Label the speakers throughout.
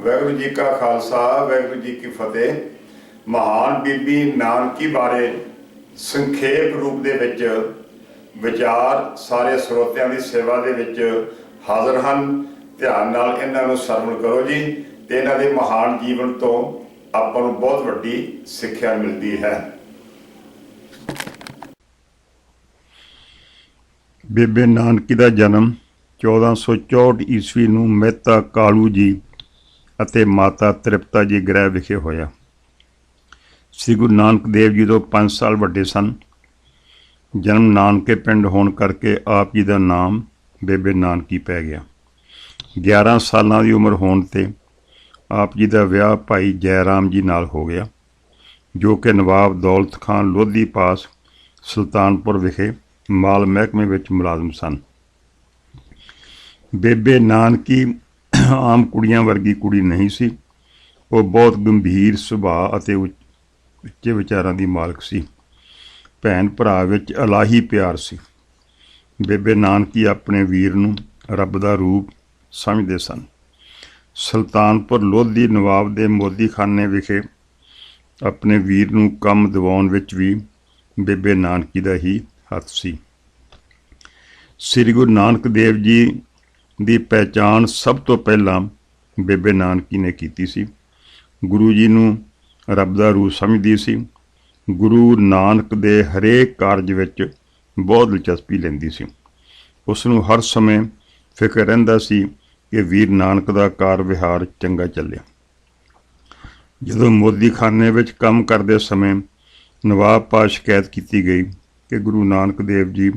Speaker 1: ਵਾਹਿਗੁਰੂ ਜੀ ਕਾ ਖਾਲਸਾ, ਵਾਹਿਗੁਰੂ ਜੀ ਕੀ ਫਤਿਹ। ਮਹਾਨ ਬੀਬੀ ਨਾਨਕੀ ਬਾਰੇ ਸੰਖੇਪ ਰੂਪ ਦੇ ਵਿੱਚ ਵਿਚਾਰ ਸਾਰੇ ਸਰੋਤਿਆਂ ਦੀ ਸੇਵਾ ਦੇ ਵਿੱਚ ਹਾਜ਼ਰ ਹਨ। ਧਿਆਨ ਨਾਲ ਇਹਨਾਂ ਨੂੰ ਸਰਵਣ ਕਰੋ ਜੀ ਤੇ ਇਹਨਾਂ ਦੇ ਮਹਾਨ ਜੀਵਨ ਤੋਂ ਆਪਾਂ ਨੂੰ ਬਹੁਤ ਵੱਡੀ ਸਿੱਖਿਆ ਮਿਲਦੀ ਹੈ।
Speaker 2: ਬੇਬੇ ਨਾਨਕੀ ਦਾ ਜਨਮ 1464 ਈਸਵੀ ਨੂੰ ਮਹਿਤਾ ਕਾਲੂ ਜੀ ਅਤੇ ਮਾਤਾ ਤ੍ਰਿਪਤਾ ਜੀ ਗ੍ਰਹਿ ਵਿਖੇ ਹੋਇਆ। ਸ੍ਰੀ ਗੁਰੂ ਨਾਨਕ ਦੇਵ ਜੀ ਤੋਂ 5 ਸਾਲ ਵੱਡੇ ਸਨ। ਜਨਮ ਨਾਨਕੇ ਪਿੰਡ ਹੋਣ ਕਰਕੇ ਆਪ ਜੀ ਦਾ ਨਾਮ ਬੇਬੇ ਨਾਨਕੀ ਪੈ ਗਿਆ। 11 ਸਾਲਾਂ ਦੀ ਉਮਰ ਹੋਣ ਤੇ ਆਪ ਜੀ ਦਾ ਵਿਆਹ ਭਾਈ ਜੈ ਰਾਮ ਜੀ ਨਾਲ ਹੋ ਗਿਆ, ਜੋ ਕਿ ਨਵਾਬ ਦੌਲਤ ਖਾਨ ਲੋਧੀ ਪਾਸ ਸੁਲਤਾਨਪੁਰ ਵਿਖੇ ਮਾਲ ਮਹਿਕਮੇ ਵਿੱਚ ਮੁਲਾਜ਼ਮ ਸਨ। ਬੇਬੇ ਨਾਨਕੀ ਆਮ ਕੁੜੀਆਂ ਵਰਗੀ ਕੁੜੀ ਨਹੀਂ ਸੀ। ਉਹ ਬਹੁਤ ਗੰਭੀਰ ਸੁਭਾਅ ਅਤੇ ਉੱਚ- ਉੱਚੇ ਵਿਚਾਰਾਂ ਦੀ ਮਾਲਕ ਸੀ। ਭੈਣ ਭਰਾ ਵਿੱਚ ਅਲਾਹੀ ਪਿਆਰ ਸੀ। ਬੇਬੇ ਨਾਨਕੀ ਆਪਣੇ ਵੀਰ ਨੂੰ ਰੱਬ ਦਾ ਰੂਪ ਸਮਝਦੇ ਸਨ। ਸੁਲਤਾਨਪੁਰ ਲੋਧੀ ਨਵਾਬ ਦੇ ਮੋਦੀਖਾਨੇ ਵਿਖੇ ਆਪਣੇ ਵੀਰ ਨੂੰ ਕੰਮ ਦਿਵਾਉਣ ਵਿੱਚ ਵੀ ਬੇਬੇ ਨਾਨਕੀ ਦਾ ਹੀ ਹੱਥ ਸੀ। ਸ੍ਰੀ ਗੁਰੂ ਨਾਨਕ ਦੇਵ ਜੀ ਦੀ ਪਹਿਚਾਣ ਸਭ ਤੋਂ ਪਹਿਲਾਂ ਬੇਬੇ ਨਾਨਕੀ ਨੇ ਕੀਤੀ ਸੀ। ਗੁਰੂ ਜੀ ਨੂੰ ਰੱਬ ਦਾ ਰੂਪ ਸਮਝਦੀ ਸੀ। ਗੁਰੂ ਨਾਨਕ ਦੇ ਹਰੇਕ ਕਾਰਜ ਵਿੱਚ ਬਹੁਤ ਦਿਲਚਸਪੀ ਲੈਂਦੀ ਸੀ। ਉਸ ਨੂੰ ਹਰ ਸਮੇਂ ਫਿਕਰ ਰਹਿੰਦਾ ਸੀ ਕਿ ਵੀਰ ਨਾਨਕ ਦਾ ਕਾਰ ਵਿਹਾਰ ਚੰਗਾ ਚੱਲਿਆ। ਜਦੋਂ ਮੋਦੀਖਾਨੇ ਵਿੱਚ ਕੰਮ ਕਰਦੇ ਸਮੇਂ ਨਵਾਬ ਪਾ ਸ਼ਿਕਾਇਤ ਕੀਤੀ ਗਈ ਕਿ ਗੁਰੂ ਨਾਨਕ ਦੇਵ ਜੀ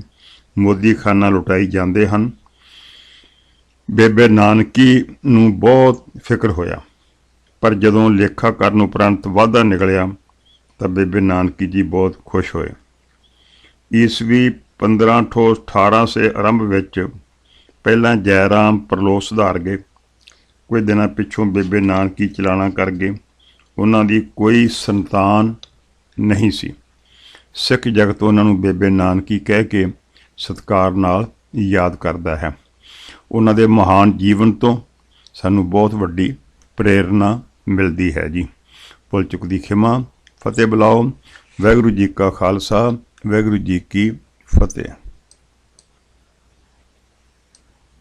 Speaker 2: ਮੋਦੀਖਾਨਾ ਲੁਟਾਈ ਜਾਂਦੇ ਹਨ ਬੇਬੇ ਨਾਨਕੀ ਨੂੰ ਬਹੁਤ ਫਿਕਰ ਹੋਇਆ। ਪਰ ਜਦੋਂ ਲੇਖਾ ਕਰਨ ਉਪਰੰਤ ਵਾਧਾ ਨਿਕਲਿਆ, ਤਾਂ ਬੇਬੇ ਨਾਨਕੀ ਜੀ ਬਹੁਤ ਖੁਸ਼ ਹੋਏ। ਈਸਵੀ 1518 ਸੇ ਆਰੰਭ ਵਿੱਚ ਪਹਿਲਾਂ ਜੈਰਾਮ ਪ੍ਰਲੋਕ ਸੁਧਾਰ ਗਏ। ਕੁਝ ਦਿਨਾਂ ਪਿੱਛੋਂ ਬੇਬੇ ਨਾਨਕੀ ਚਲਾਣਾ ਕਰ ਗਏ। ਉਹਨਾਂ ਦੀ ਕੋਈ ਸੰਤਾਨ ਨਹੀਂ ਸੀ। ਸਿੱਖ ਜਗਤ ਉਹਨਾਂ ਨੂੰ ਬੇਬੇ ਨਾਨਕੀ ਕਹਿ ਕੇ ਸਤਿਕਾਰ ਨਾਲ ਯਾਦ ਕਰਦਾ ਹੈ। ਉਹਨਾਂ ਦੇ ਮਹਾਨ ਜੀਵਨ ਤੋਂ ਸਾਨੂੰ ਬਹੁਤ ਵੱਡੀ ਪ੍ਰੇਰਣਾ ਮਿਲਦੀ ਹੈ ਜੀ। ਭੁੱਲ ਚੁੱਕ ਦੀ ਖਿਮਾ, ਫਤਿਹ ਬੁਲਾਓ। ਵਾਹਿਗੁਰੂ ਜੀ ਕਾ ਖਾਲਸਾ, ਵਾਹਿਗੁਰੂ ਜੀ ਕੀ ਫਤਿਹ।